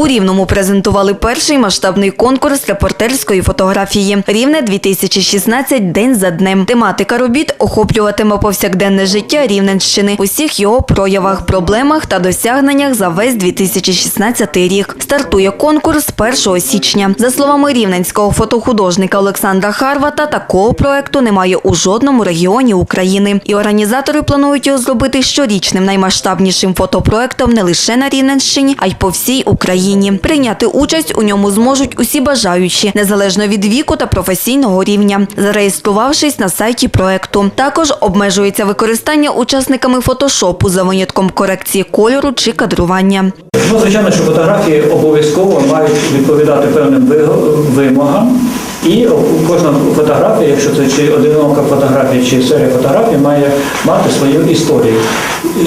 У Рівному презентували перший масштабний конкурс репортерської фотографії. Рівне 2016 день за днем. Тематика робіт охоплюватиме повсякденне життя Рівненщини, у всіх його проявах, проблемах та досягненнях за весь 2016 рік. Стартує конкурс 1 січня. За словами рівненського фотохудожника Олександра Харвата, такого проекту немає у жодному регіоні України. І організатори планують його зробити щорічним наймасштабнішим фотопроектом не лише на Рівненщині, а й по всій Україні. Прийняти участь у ньому зможуть усі бажаючі, незалежно від віку та професійного рівня, зареєструвавшись на сайті проекту. Також обмежується використання учасниками фотошопу за винятком корекції кольору чи кадрування. Ну, звичайно, що фотографії обов'язково мають відповідати певним ви- вимогам. І кожна фотографія, якщо це чи одинока фотографія, чи серія фотографій, має мати свою історію.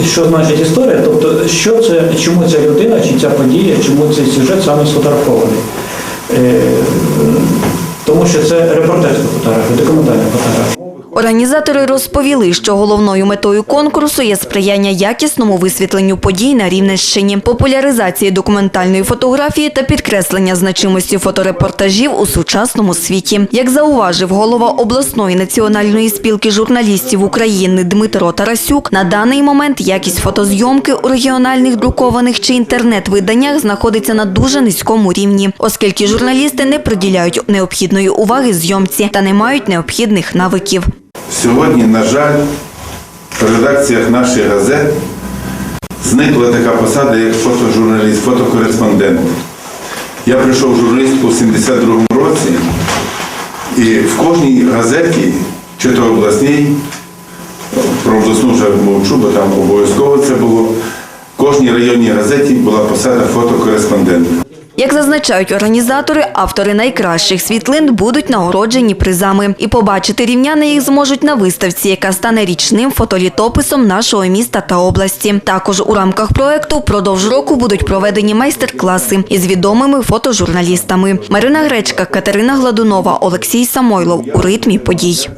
Що значить історія? Тобто, що це, чому ця людина, чи ця подія, чому цей сюжет саме сфотографований? Е, Тому що це репортерська фотографія, документальна фотографія. Організатори розповіли, що головною метою конкурсу є сприяння якісному висвітленню подій на Рівненщині, популяризації документальної фотографії та підкреслення значимості фоторепортажів у сучасному світі. Як зауважив голова обласної національної спілки журналістів України Дмитро Тарасюк, на даний момент якість фотозйомки у регіональних друкованих чи інтернет-виданнях знаходиться на дуже низькому рівні, оскільки журналісти не приділяють необхідної уваги зйомці та не мають необхідних навиків. Сьогодні, на жаль, в редакціях наших газет зникла така посада, як фотожурналіст, фотокореспондент. Я прийшов в журналістику в 72-му році, і в кожній газеті, чи то обласній, про обласну вже мовчу, бо там обов'язково це було, в кожній районній газеті була посада фотокореспондента. Як зазначають організатори, автори найкращих світлин будуть нагороджені призами. І побачити рівняни їх зможуть на виставці, яка стане річним фотолітописом нашого міста та області. Також у рамках проекту впродовж року будуть проведені майстер-класи із відомими фотожурналістами. Марина Гречка, Катерина Гладунова, Олексій Самойлов у ритмі подій.